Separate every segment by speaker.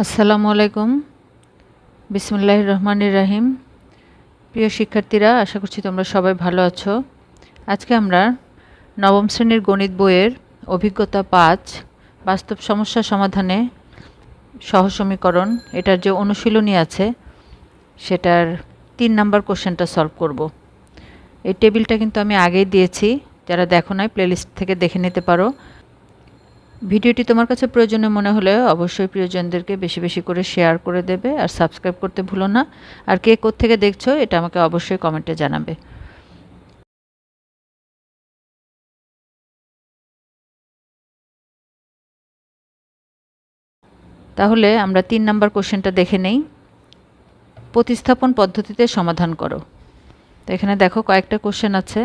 Speaker 1: আসসালামু আলাইকুম। বিসমুল্লাহ রহমানির রাহিম। প্রিয় শিক্ষার্থীরা, আশা করছি তোমরা সবাই ভালো আছো। আজকে আমরা নবম শ্রেণির গণিত বইয়ের অভিজ্ঞতা পাঁচ, বাস্তব সমস্যা সমাধানে সহ সমীকরণ, এটার যে অনুশীলনী আছে, সেটার তিন নাম্বার কোশ্চেনটা সলভ করব। এই টেবিলটা কিন্তু আমি আগেই দিয়েছি, যারা দেখো নাই, প্লেলিস্ট থেকে দেখে নিতে পারো। ভিডিওটি তোমার কাছে প্রয়োজনীয় মনে হলে অবশ্যই প্রিয়জনদেরকে বেশি বেশি করে শেয়ার করে দেবে আর সাবস্ক্রাইব করতে ভুলো না। আর কে থেকে দেখছ, এটা আমাকে অবশ্যই কমেন্টে জানাবে। তাহলে আমরা তিন নাম্বার কোশ্চেনটা দেখে নেই। প্রতিস্থাপন পদ্ধতিতে সমাধান করো। তো এখানে দেখো কয়েকটা কোশ্চেন আছে।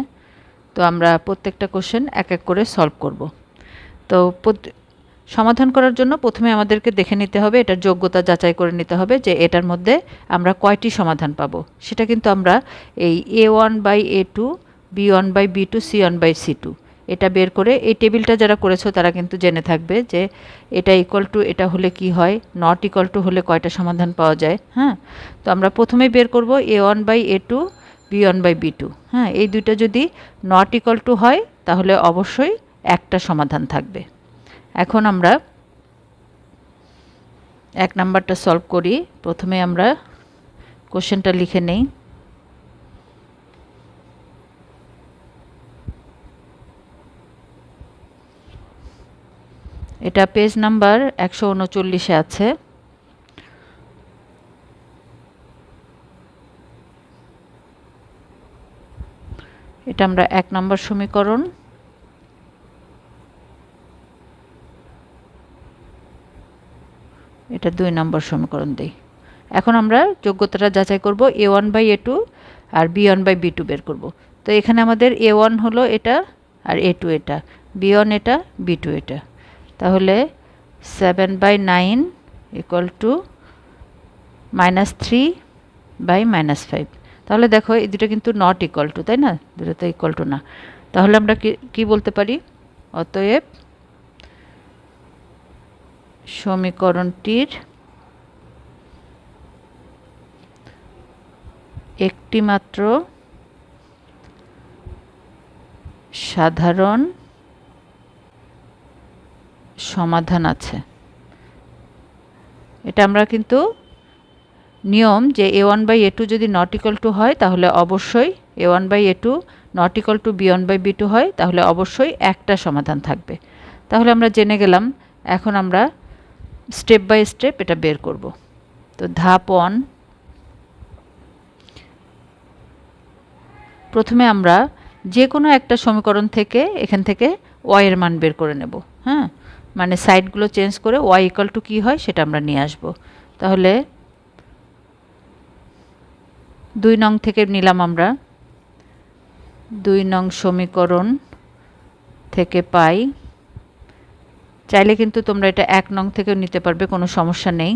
Speaker 1: তো আমরা প্রত্যেকটা কোশ্চেন এক এক করে সলভ করব। তো সমাধান করার জন্য প্রথমে আমাদেরকে দেখে নিতে হবে, এটার যোগ্যতা যাচাই করে নিতে হবে যে এটার মধ্যে আমরা কয়টি সমাধান পাব। সেটা কিন্তু আমরা এই A one by A two B one by B two C one by C two এটা বের করে এই টেবিলটা যারা করেছ তারা কিন্তু জেনে থাকবে যে এটা ইকুয়াল টু এটা হলে কি হয় নট ইকুয়াল টু হলে কয়টা সমাধান পাওয়া যায় হ্যাঁ? তো আমরা প্রথমেই বের করব A one by A two B one by B two হ্যাঁ? এই দুইটা যদি নট ইকুয়াল টু হয়, তাহলে অবশ্যই একটা সমাধান থাকবে। এখন আমরা এক নাম্বারটা সলভ করি। প্রথমে আমরা কোশ্চেনটা লিখে নেই। এটা পেজ নাম্বার একশো উনচল্লিশে আছে। এটা আমরা এক নম্বর সমীকরণ। এটা দুই নম্বর সমীকরণ দিই। এখন আমরা যোগ্যতাটা যাচাই করব A one by A two R B one by B two বের করব। তো এখানে আমাদের এ ওয়ান হলো এটা আর এ টু এটা বি ওয়ান এটা বি টু এটা। তাহলে seven by nine equal to minus three by minus five তাহলে দেখো, এই দুটো কিন্তু নট ইকুয়াল টু তাই না? দুটো তো ইকুয়াল টু না। তাহলে আমরা কি বলতে পারি? অতএব সমীকরণটির একটিমাত্র সাধারণ সমাধান আছে। এটা আমরা কিন্তু নিয়ম যে A one by A two যদি নট ইকাল টু হয়, তাহলে অবশ্যই A one by A two not equal to B one by B two হয়, তাহলে অবশ্যই একটা সমাধান থাকবে। তাহলে আমরা জেনে গেলাম, এখন আমরা স্টেপ বাই স্টেপ এটা বের করব। তো ধাপ ওয়ান। প্রথমে আমরা যে কোনো একটা সমীকরণ থেকে এখান থেকে ওয়াইয়ের মান বের করে নেব হ্যাঁ? মানে সাইডগুলো চেঞ্জ করে ওয়াই ইকাল টু কী হয় সেটা আমরা নিয়ে আসব। তাহলে দুই নং থেকে নিলাম আমরা। দুই নং সমীকরণ থেকে পাই চাইলে কিন্তু তোমরা এটা এক নং থেকেও নিতে পারবে, কোনো সমস্যা নেই।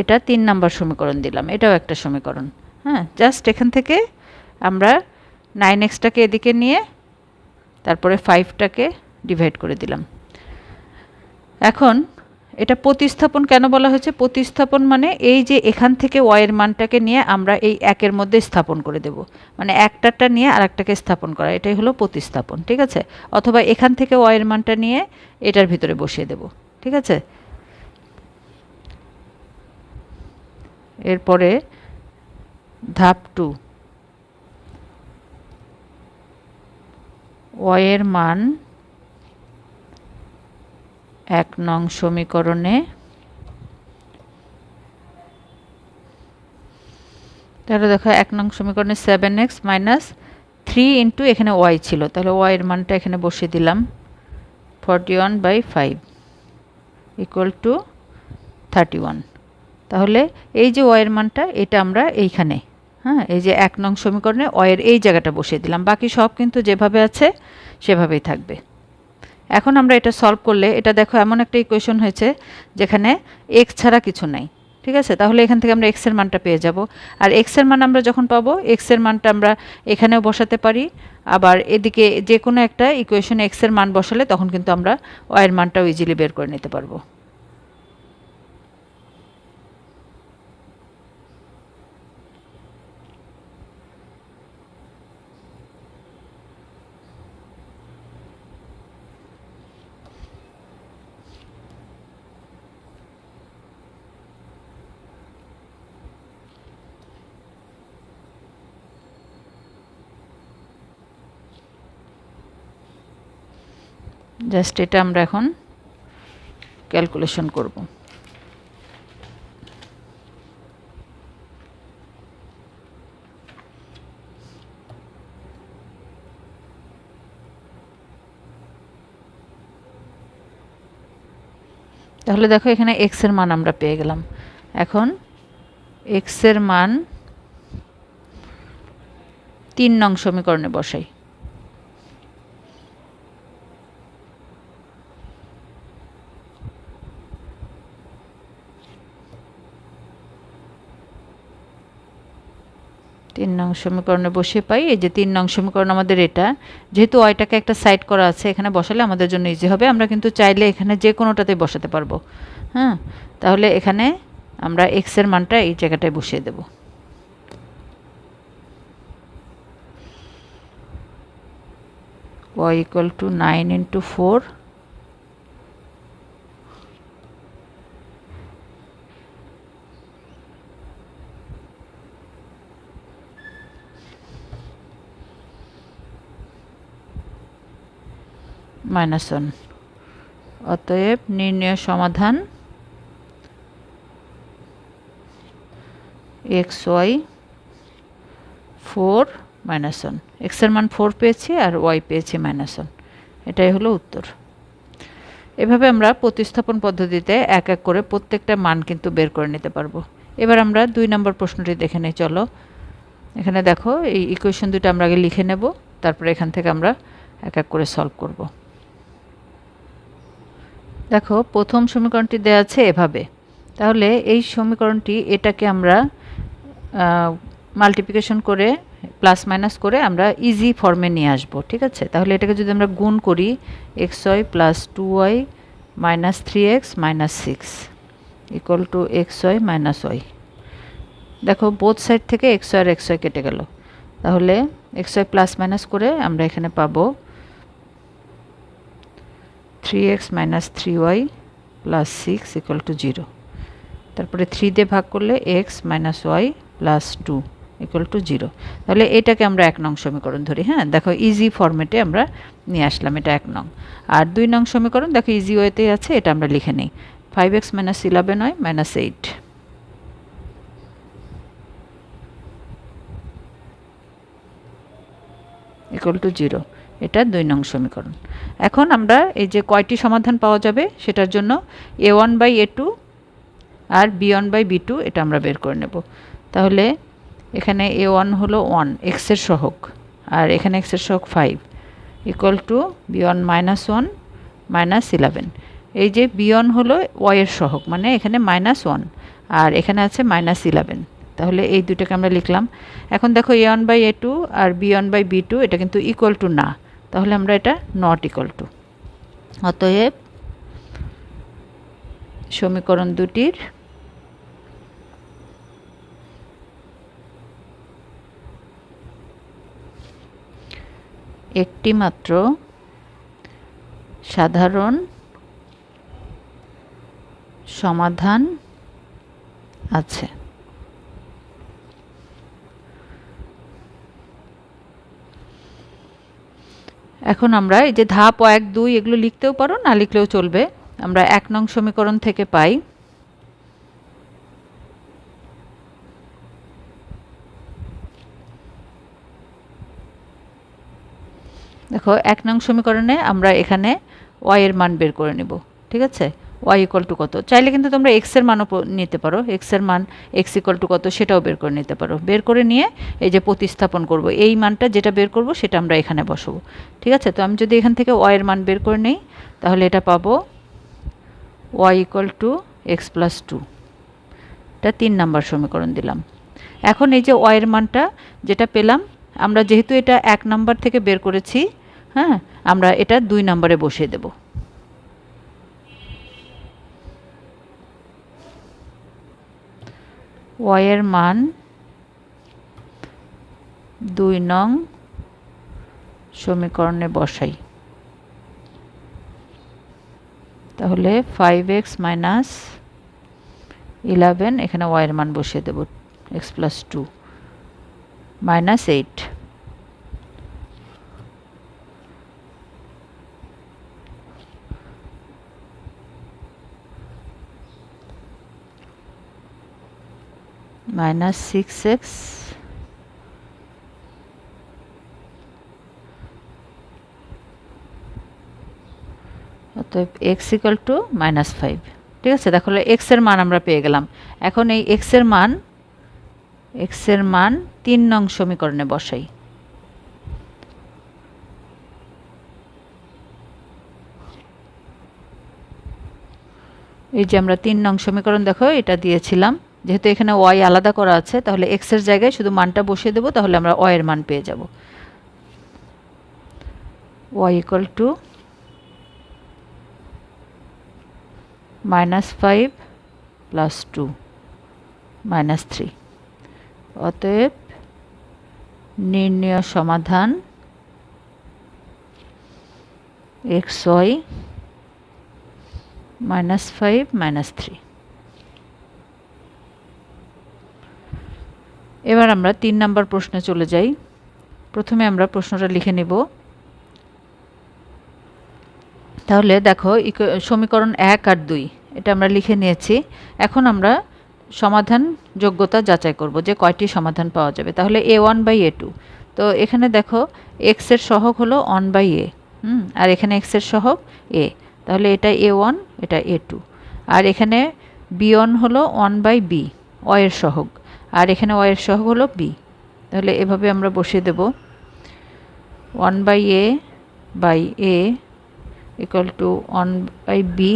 Speaker 1: এটা তিন নাম্বার সমীকরণ দিলাম, এটাও একটা সমীকরণ। হ্যাঁ জাস্ট এখান থেকে আমরা নাইন এক্সটাকে এদিকে নিয়ে, তারপরে ফাইভটাকে ডিভাইড করে দিলাম। এখন এটা প্রতিস্থাপন কেন বলা হয়েছে? প্রতিস্থাপন মানে এই যে এখান থেকে ওয়ের মানটাকে নিয়ে আমরা এই একের মধ্যে স্থাপন করে দেব। মানে একটাটা নিয়ে আর একটাকে স্থাপন করা, এটাই হলো প্রতিস্থাপন, ঠিক আছে? অথবা এখান থেকে ওয়ের মানটা নিয়ে এটার ভিতরে বসিয়ে দেব, ঠিক আছে? এরপরে ধাপ টু ওয়ের মান এক নং সমীকরণে। তাহলে দেখো এক নং সমীকরণে seven X minus three into এখানে ওয়াই ছিল। তাহলে ওয়াইয়ের মানটা এখানে বসিয়ে দিলাম। Forty one by five equal to thirty one তাহলে এই যে ওয়ের মানটা, এটা আমরা এইখানে হ্যাঁ এই যে এক নং সমীকরণে ওয়ের এই জায়গাটা বসিয়ে দিলাম। বাকি সব কিন্তু যেভাবে আছে, সেভাবেই থাকবে। এখন আমরা এটা সলভ করলে, এটা দেখো এমন একটা ইকুয়েশন হয়েছে যেখানে এক্স ছাড়া কিছু নাই, ঠিক আছে? তাহলে এখান থেকে আমরা এক্সের মানটা পেয়ে যাব। আর এক্সের মান আমরা যখন পাব এক্সের মানটা আমরা এখানেও বসাতে পারি, আবার এদিকে যে কোনো একটা ইকুয়েশনে এক্সের মান বসালে তখন কিন্তু আমরা ওয়ের মানটাও ইজিলি বের করে নিতে পারব। জাস্ট এটা আমরা এখন ক্যালকুলেশন করব। তাহলে দেখো এখানে এক্সের মান আমরা পেয়ে গেলাম। এখন এক্সের মান তিন নং সমীকরণে বসাই তিন নং সমীকরণে বসে পাই। এই যে তিন নং সমীকরণ আমাদের এটা। যেহেতু ওয়াইটাকে একটা সাইড করা আছে, এখানে বসালে আমাদের জন্য ইজি হবে। আমরা কিন্তু চাইলে এখানে যে কোনোটাতেই বসাতে পারব। হ্যাঁ? তাহলে এখানে আমরা এক্সের মানটা এই জায়গাটায় বসিয়ে দেব। y equal to 9 into 4 minus one. অতএব নির্ণয় সমাধান X Y four minus one. এক্সের মান ফোর পেয়েছি আর ওয়াই পেয়েছি মাইনাস ওয়ান। এটাই হলো উত্তর। এভাবে আমরা প্রতিস্থাপন পদ্ধতিতে এক এক করে প্রত্যেকটা মান কিন্তু বের করে নিতে পারব। এবার আমরা দুই নম্বর প্রশ্নটি দেখে নিই, চলো। এখানে দেখো, এই ইকুয়েশন দুটো আমরা আগে লিখে নেব, তারপরে এখান থেকে আমরা এক এক করে সলভ করব। দেখো, প্রথম সমীকরণটি দেওয়া আছে এভাবে। তাহলে এই সমীকরণটি এটাকে আমরা মাল্টিপ্লিকেশন করে প্লাস মাইনাস করে আমরা ইজি ফর্মে নিয়ে আসব, ঠিক আছে? তাহলে এটাকে যদি আমরা গুণ করি X Y plus two Y minus three X minus six equal to X Y minus Y দেখো বোথ সাইড থেকে এক্স ওয়াই আর এক্স ওয়াই কেটে গেল। তাহলে এক্স ওয়াই প্লাস মাইনাস করে আমরা এখানে পাবো three X minus three Y plus six equal to zero তারপরে থ্রি দিয়ে ভাগ করলে X minus Y plus two equal to zero তাহলে এটাকে আমরা এক নং সমীকরণ ধরি হ্যাঁ? দেখো ইজি ফর্মেটে আমরা নিয়ে আসলাম, এটা এক নং। আর দুই নং সমীকরণ, দেখো ইজি ওয়েতেই আছে, এটা আমরা লিখে নিই। Five X minus eleven Y minus eight equal to zero এটা দুই নং সমীকরণ। এখন আমরা এই যে কয়টি সমাধান পাওয়া যাবে সেটার জন্য A one by A two R B one by B two এটা আমরা বের করে নেব। তাহলে এখানে এ ওয়ান হলো ওয়ান এক্সের সহক আর এখানে এক্সের সহক five equal to B one minus one minus eleven এই যে বি ওয়ান হলো ওয়াইয়ের সহক মানে এখানে মাইনাস ওয়ান আর এখানে আছে মাইনাস ইলেভেন তাহলে এই দুটোকে আমরা লিখলাম। এখন দেখো A one by A two R B one by B two, এটা কিন্তু ইকুয়াল টু না। তাহলে আমরা এটা নট ইকুয়াল টু অতএব সমীকরণ দুটির একটি মাত্র সাধারণ সমাধান আছে। এখন আমরা এই যে ধাপ এক, দুই, এগুলো লিখতেও পারো, না লিখলেও চলবে। আমরা এক নং সমীকরণ থেকে পাই। দেখো, এক নং সমীকরণে আমরা এখানে ওয়াই এর মান বের করে নেব, ঠিক আছে? ওয়াই ইকুয়াল টু কত? চাইলে কিন্তু তোমরা এক্সের মানও নিতে পারো। এক্সের মান এক্স ইকুয়াল টু কত সেটাও বের করে নিতে পারো। বের করে নিয়ে এই যে প্রতিস্থাপন করব। এই মানটা যেটা বের করব সেটা আমরা এখানে বসবো। ঠিক আছে? তো আমি যদি এখান থেকে ওয়াইয়ের মান বের করে নিই, তাহলে এটা পাবো Y equal to X plus two এটা তিন নাম্বার সমীকরণ দিলাম। এখন এই যে ওয়ের মানটা যেটা পেলাম, আমরা যেহেতু এটা এক নাম্বার থেকে বের করেছি হ্যাঁ আমরা এটা দুই নম্বরে বসিয়ে দেব। ওয়ের মান দুই নং সমীকরণে বসাই। তাহলে ফাইভ এক্স মাইনাস ইলেভেন এখানে ওয়াইয়ের মান বসিয়ে দেব X plus two minus eight minus six X অতএব X equal to minus five ঠিক আছে, তাহলে এক্সের মান আমরা পেয়ে গেলাম। এখন এই এক্সের মান এক্সের মান তিন নং সমীকরণে বসাই। এই যে আমরা তিন নং সমীকরণ, দেখো, এটা দিয়েছিলাম। যেহেতু এখানে ওয়াই আলাদা করা আছে, তাহলে এক্সের জায়গায় শুধু মানটা বসিয়ে দেবো, তাহলে আমরা ওয়ের মান পেয়ে যাব। Y equal to minus five plus two minus three অতএব নির্ণয় সমাধান X Y minus five minus three এবার আমরা তিন নম্বর প্রশ্নে চলে যাই। প্রথমে আমরা প্রশ্নটা লিখে নেব। তাহলে দেখো সমীকরণ এক আর দুই, এটা আমরা লিখে নিয়েছি। এখন আমরা সমাধান যোগ্যতা যাচাই করব যে কয়টি সমাধান পাওয়া যাবে। তাহলে A one by A two. তো এখানে দেখো এক্সের সহগ হলো ওয়ান বাই এ, হুম? আর এখানে এক্সের সহগ এ। তাহলে এটা এ ওয়ান, এটা এ টু। আর এখানে বি ওয়ান হলো ওয়ান বাই বি অয়ের সহগ। আর এখানে ওয়ের সহগ হলো বি তাহলে এভাবে আমরা বসিয়ে দেব। One by A by A equal to one by B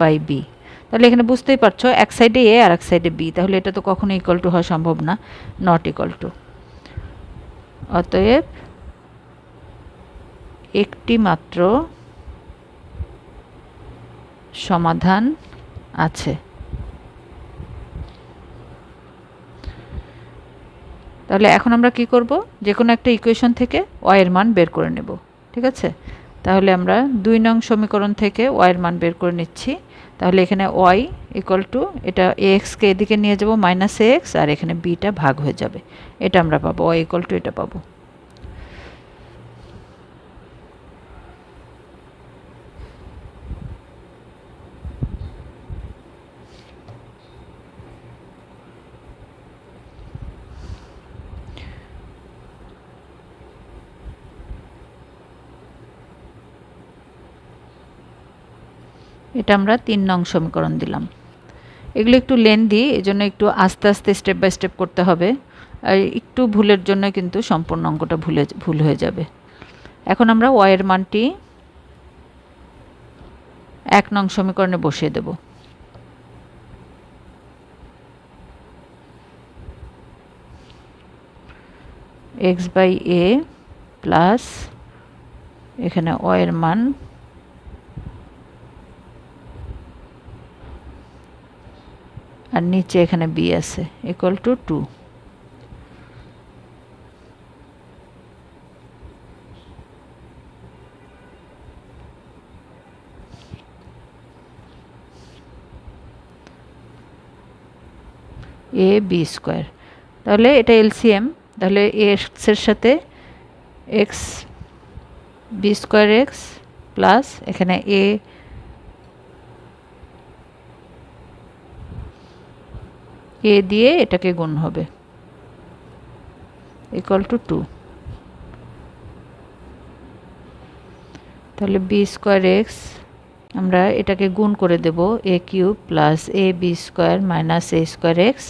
Speaker 1: by B তাহলে এখানে বুঝতেই পারছ, এক সাইডে এ আর এক সাইডে বি তাহলে এটা তো কখনো ইকুয়াল টু হওয়া সম্ভব না নট ইকুয়াল টু অতএব একটি মাত্র সমাধান আছে। তাহলে এখন আমরা কি করব? যে কোনো একটা ইকুয়েশন থেকে ওয়ের মান বের করে নেব, ঠিক আছে? তাহলে আমরা দুই নং সমীকরণ থেকে ওয়ের মান বের করে নিচ্ছি। তাহলে এখানে ওয়াই ইকুয়াল টু এটা এক্সকে এদিকে নিয়ে যাব মাইনাস এক্স আর এখানে বিটা ভাগ হয়ে যাবে। এটা আমরা পাবো ওয়াই ইকুয়াল টু এটা পাবো। এটা আমরা তিন নং সমীকরণ দিলাম। এগুলো একটু লেন্দি এই জন্য একটু আস্তে আস্তে স্টেপ বাই স্টেপ করতে হবে। আর একটু ভুলের জন্য কিন্তু সম্পূর্ণ অঙ্কটা ভুলে, ভুল হয়ে যাবে। এখন আমরা ওয়ের মানটি এক নং সমীকরণে বসিয়ে দেব। এক্স বাই এ প্লাস এখানে ওয়ের মান আর নিচে এখানে বি আছে equal to two A B square তাহলে এটা এলসিএম তাহলে এক্সের সাথে X B square X plus এখানে এ এ দিয়ে এটাকে গুণ হবে। ইকুয়াল টু টু তাহলে বি স্কোয়ার এক্স আমরা এটাকে গুণ করে দেব A cube plus A B square minus A square X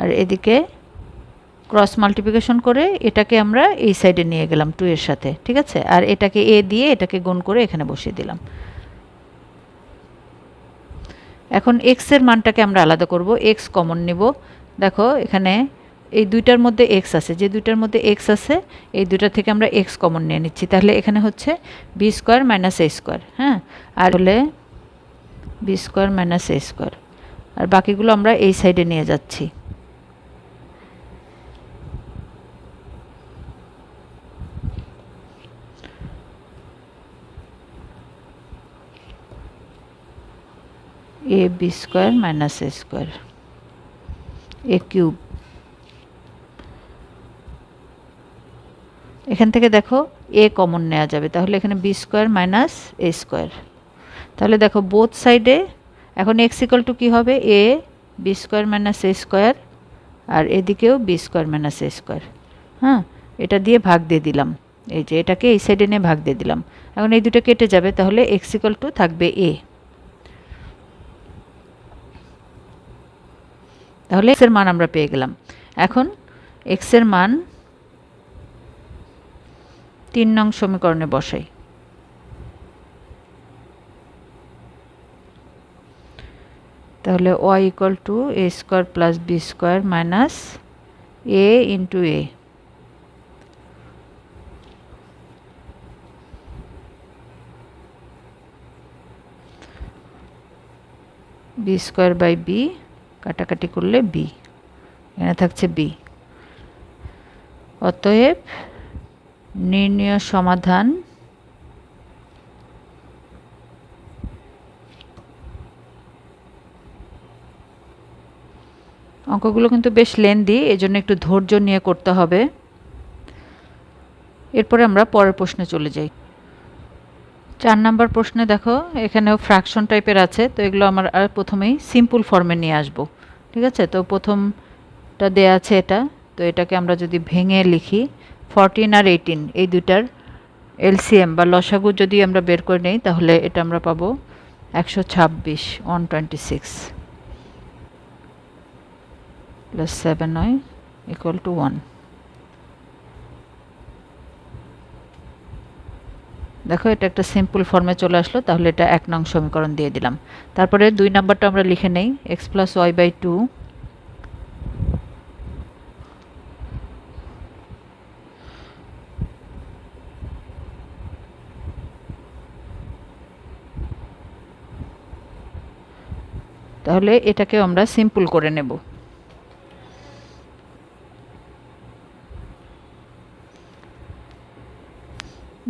Speaker 1: আর এদিকে ক্রস মাল্টিপ্লিকেশন করে এটাকে আমরা এই সাইডে নিয়ে গেলাম টু এর সাথে, ঠিক আছে? আর এটাকে এ দিয়ে এটাকে গুণ করে এখানে বসিয়ে দিলাম। এখন এক্সের মানটাকে আমরা আলাদা করব এক্স কমন নেব। দেখো, এখানে এই দুইটার মধ্যে এক্স আছে, যে দুইটার মধ্যে এক্স আছে, এই দুইটা থেকে আমরা এক্স কমন নিয়ে নিচ্ছি। তাহলে এখানে হচ্ছে B square minus A square হ্যাঁ? আর হলে B square minus A square আর বাকিগুলো আমরা এই সাইডে নিয়ে যাচ্ছি। A B square minus A square, A cube. এখান থেকে দেখো এ কমন নেওয়া যাবে, তাহলে এখানে B square minus A square. তাহলে দেখো বোথ সাইডে এখন এক্স ইকাল টু কী হবে? A, B square minus A square, আর এদিকেও B square minus A square. হ্যাঁ এটা দিয়ে ভাগ দিয়ে দিলাম। এই যে এটাকে এই সাইডে নিয়ে ভাগ দিয়ে দিলাম। এখন এই দুটো কেটে যাবে, তাহলে এক্স ইকাল টু থাকবে এ। তাহলে এক্সের মান আমরা পেয়ে গেলাম। এখন এক্সের মান তিন নং সমীকরণে বসাই। তাহলে Y equal to A square plus B square minus A into A B square by B কাটাকাটি করলে বি এখানে থাকছে বি অতএব নির্ণয় সমাধান অঙ্কগুলো কিন্তু বেশ লেন্দি এজন্য একটু ধৈর্য নিয়ে করতে হবে। এরপরে আমরা পরের প্রশ্নে চলে যাই। চার নাম্বার প্রশ্নে দেখো, এখানেও ফ্র্যাকশন টাইপের আছে, তো এগুলো আমার আর প্রথমেই সিম্পল ফর্মে নিয়ে আসব, ঠিক আছে? তো প্রথমটা দেয়া আছে এটা, তো এটাকে আমরা যদি ভেঙে লিখি ফরটিন আর এইটিন এই দুটার এলসিএম বা লসাগু যদি আমরা বের করে নিই, তাহলে এটা আমরা পাবো একশো ছাব্বিশ one twenty six plus seven নয় ইকুয়াল টু ওয়ান দেখো, এটা একটা সিম্পল ফর্মে চলে আসলো, তাহলে এটা এক নং সমীকরণ দিয়ে দিলাম। তারপরে দুই নাম্বারটা আমরা লিখে নেই X plus Y by two তাহলে এটাকে আমরা সিম্পল করে নেব।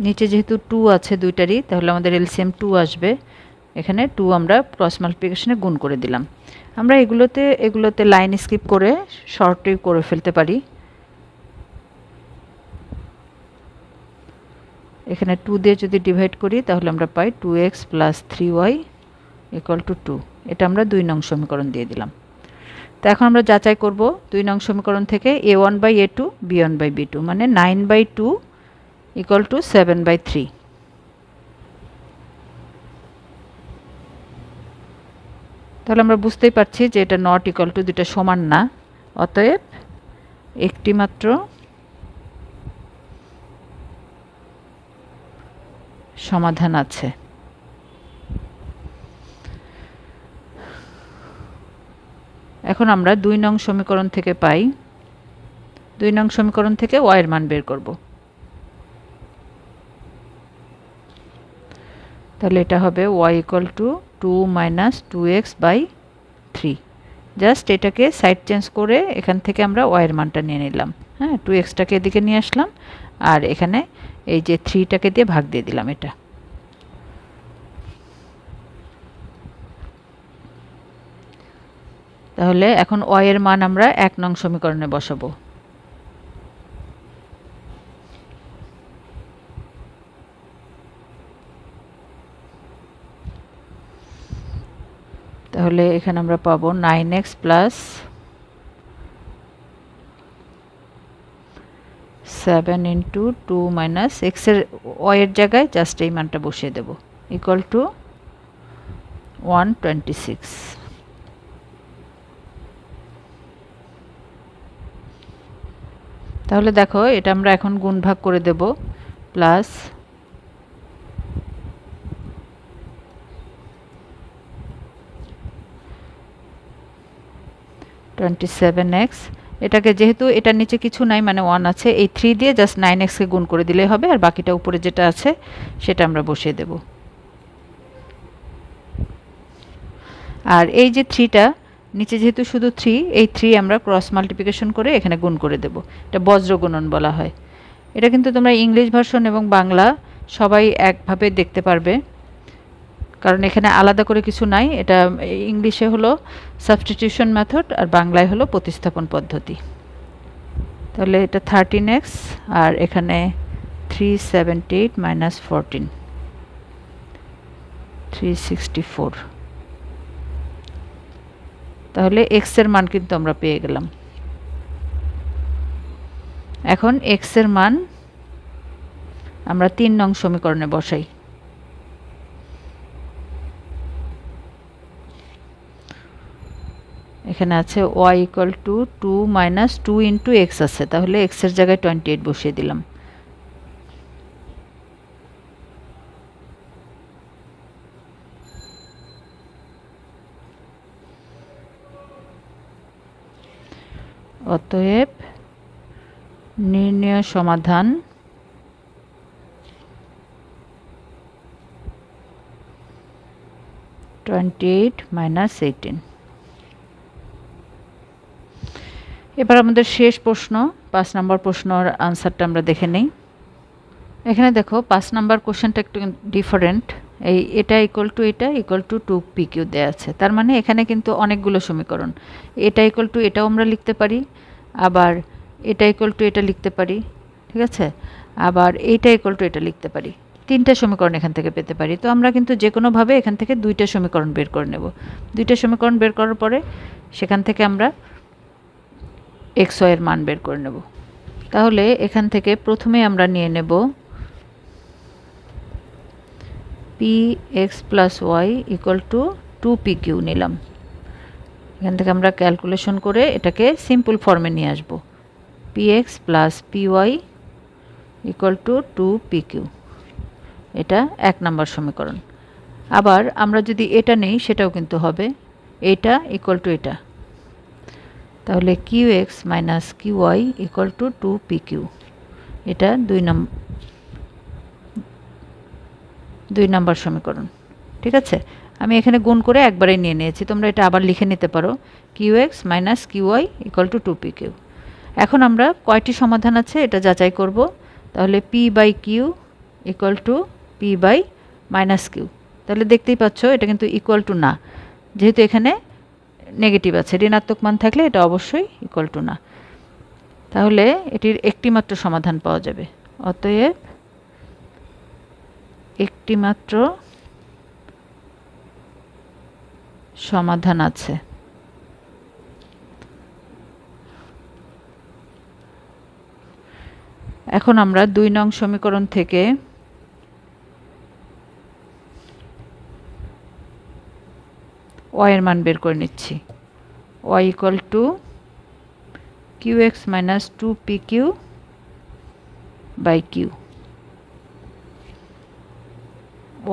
Speaker 1: নিচে যেহেতু টু আছে দুইটারই, তাহলে আমাদের এলসিএম টু আসবে। এখানে টু আমরা ক্রস মাল্টিপ্লিকেশনে গুণ করে দিলাম। আমরা এগুলোতে এগুলোতে লাইন স্কিপ করে শর্টই করে ফেলতে পারি। এখানে টু দিয়ে যদি ডিভাইড করি, তাহলে আমরা পাই two X plus three Y equal to two এটা আমরা দুই নং সমীকরণ দিয়ে দিলাম। তো এখন আমরা যাচাই করব দুই নং সমীকরণ থেকে A one by A two B one by B two মানে nine by two equal to seven by three তাহলে আমরা বুঝতেই পারছি যে এটা নট ইকুয়াল টু দুটা সমান না। অতএব একটি মাত্র সমাধান আছে। এখন আমরা দুই নং সমীকরণ থেকে পাই। দুই নং সমীকরণ থেকে ওয়ের মান বের করব। তাহলে এটা হবে Y equal to two minus two X by three just এটাকে সাইড চেঞ্জ করে এখান থেকে আমরা ওয়াইয়ের মানটা নিয়ে নিলাম। হ্যাঁ টু এক্সটাকে এদিকে নিয়ে আসলাম আর এখানে এই যে থ্রিটাকে দিয়ে ভাগ দিয়ে দিলাম এটা। তাহলে এখন ওয়ের মান আমরা এক নং সমীকরণে বসাবো। তাহলে এখানে আমরা পাবো nine X plus seven into two minus এক্সের ওয়ের জায়গায় জাস্ট এই মানটা বসিয়ে দেব equal to one twenty six তাহলে দেখো এটা আমরা এখন গুণ ভাগ করে দেব প্লাস টোয়েন্টি সেভেন এক্স এটাকে যেহেতু এটার নিচে কিছু নাই মানে ওয়ান আছে, এই থ্রি দিয়ে জাস্ট নাইন এক্সকে গুণ করে দিলেই হবে, আর বাকিটা উপরে যেটা আছে, সেটা আমরা বসিয়ে দেব। আর এই যে থ্রিটা নিচে যেহেতু শুধু থ্রি এই থ্রি আমরা ক্রস মাল্টিপ্লিকেশন করে এখানে গুণ করে দেব। এটা বজ্র গুণন বলা হয়। এটা কিন্তু তোমরা ইংলিশ ভার্সন এবং বাংলা সবাই একভাবে দেখতে পারবে। কারণ এখানে আলাদা করে কিছু নাই। এটা ইংলিশে হলো সাবস্টিটিউশন মেথড আর বাংলায় হলো প্রতিস্থাপন পদ্ধতি। তাহলে এটা থার্টিন এক্স আর এখানে three seventy eight minus fourteen three sixty four তাহলে এক্সের মান কিন্তু আমরা পেয়ে গেলাম। এখন এক্সের মান আমরা তিন নং সমীকরণে বসাই। এখানে আছে Y equal to two minus two into X আছে। তাহলে এক্সের জায়গায় টোয়েন্টি এইট বসিয়ে দিলাম। অতএব নির্ণয় সমাধান টোয়েন্টি এইট মাইনাস এইটিন এবার আমাদের শেষ প্রশ্ন, পাঁচ নম্বর প্রশ্নর আনসারটা আমরা দেখে নেই। এখানে দেখো, পাঁচ নাম্বার কোশ্চেনটা একটু ডিফারেন্ট এই এটা ইকুয়াল টু এটা equal to two P Q দেওয়া আছে। তার মানে এখানে কিন্তু অনেকগুলো সমীকরণ। এটা ইকুয়াল টু এটাও আমরা লিখতে পারি, আবার এটা ইকুয়াল টু এটা লিখতে পারি, ঠিক আছে? আবার এইটা ইকুয়াল টু এটা লিখতে পারি। তিনটা সমীকরণ এখান থেকে পেতে পারি। তো আমরা কিন্তু যে কোনোভাবে এখান থেকে দুইটা সমীকরণ বের করে নেব। দুইটা সমীকরণ বের করার পরে সেখান থেকে আমরা এক্সের মান বের করে নেব। তাহলে এখান থেকে প্রথমে আমরা নিয়ে নেব p x plus y equal to two p q নিলাম। এখান থেকে আমরা ক্যালকুলেশন করে এটাকে সিম্পল ফর্মে নিয়ে আসব। P x plus p y equal to two p q এটা এক নাম্বার সমীকরণ। আবার আমরা যদি এটা নেই, সেটাও কিন্তু হবে। এটা ইকুয়াল টু এটা। তাহলে q x minus q y equal to two p q এটা দুই নম্বর দুই নম্বর সমীকরণ। ঠিক আছে? আমি এখানে গুণ করে একবারেই নিয়ে নিয়েছি। তোমরা এটা আবার লিখে নিতে পারো। Q x minus q y equal to two p q এখন আমরা কয়টি সমাধান আছে এটা যাচাই করব। তাহলে p by q equal to p by minus q. তাহলে দেখতেই পাচ্ছ এটা কিন্তু ইকুয়াল টু না। যেহেতু এখানে নেগেটিভ আছে। ঋণাত্মক মান থাকলে এটা অবশ্যই ইকুয়াল টু না। তাহলে এটির একটি মাত্র সমাধান পাওয়া যাবে। অতএব একটি মাত্র সমাধান আছে। এখন আমরা দুই নং সমীকরণ থেকে ওয়াইয়ের মান বের করে নিচ্ছি। Y equal to q x minus two p q by q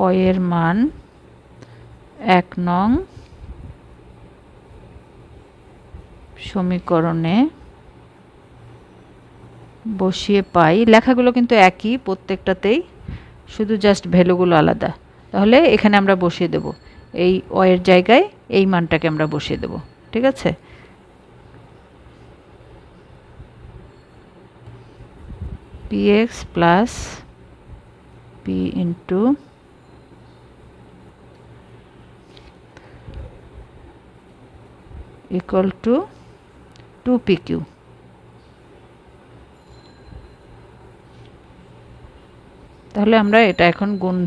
Speaker 1: ওয়ের মান এক নং সমীকরণে বসিয়ে পাই। লেখাগুলো কিন্তু একই, প্রত্যেকটাতেই। শুধু জাস্ট ভ্যালুগুলো আলাদা। তাহলে এখানে আমরা বসিয়ে দেব। এই ওয়ের জায়গায় এই মানটাকে আমরা বসিয়ে দেব, ঠিক আছে? P into equal to two p q তাহলে আমরা এটা এখন গুণ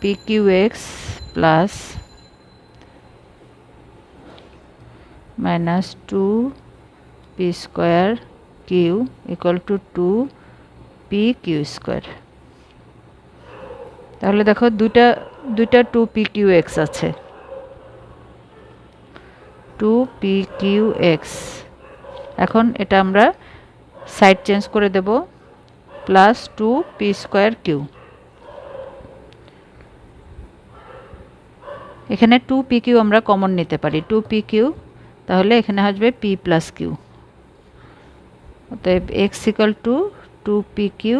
Speaker 1: p q x plus minus two p squared q equal to two p q squared তাহলে দেখো দুইটা দুইটা টু পি কিউ এক্স আছে। টু পি কিউ এক্স এখন এটা আমরা সাইড চেঞ্জ করে দেব। Plus two p squared q এখানে টু পি কিউ আমরা কমন নিতে পারি। টু পি কিউ তাহলে এখানে আসবে পি প্লাস কিউ অতএব x equal to two p q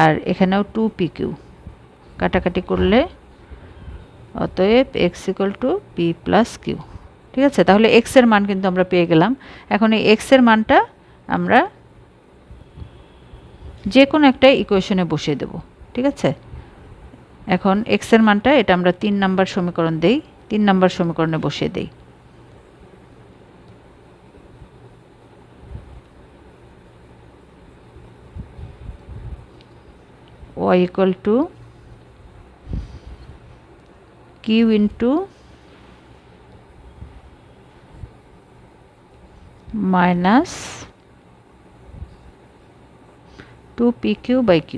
Speaker 1: আর এখানেও টু পি কিউ কাটাকাটি করলে অতএব x equal to p plus q ঠিক আছে? তাহলে এক্সের মান কিন্তু আমরা পেয়ে গেলাম। এখন এই এক্সের মানটা আমরা যে কোনো একটা ইকুয়েশনে বসিয়ে দেব। ঠিক আছে? এখন এক্সের মানটা এটা আমরা তিন নাম্বার সমীকরণ দেই, তিন নাম্বার সমীকরণে বসিয়ে দেই। y equal to q into minus 2 pq by q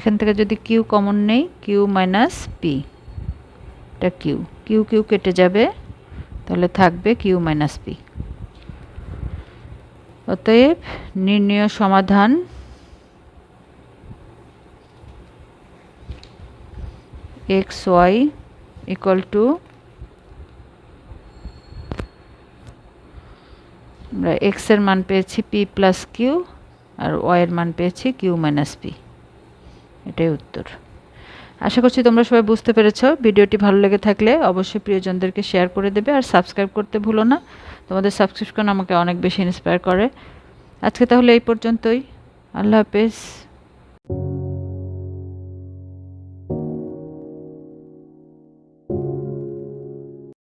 Speaker 1: এখান থেকে যদি কিউ কমন নেই কিউ মাইনাস পি এটা কিউ কিউ কিউ কেটে যাবে, তাহলে থাকবে কিউ মাইনাস পি অতএব নির্ণয় সমাধান এক্স ওয়াই ইকুয়াল টু আমরা এক্সের মান পেয়েছি পি প্লাস কিউ আর ওয়াইয়ের মান পেয়েছি কিউ মাইনাস পি এটাই উত্তর। আশা করছি তোমরা সবাই বুঝতে পেরেছ। ভিডিওটি ভালো লেগে থাকলে অবশ্যই প্রিয়জনদেরকে শেয়ার করে দেবে আর সাবস্ক্রাইব করতে ভুলো না। তোমাদের সাবস্ক্রিপশন আমাকে অনেক বেশি ইন্সপায়ার করে। আজকে তাহলে এই পর্যন্তই। আল্লাহ হাফেজ।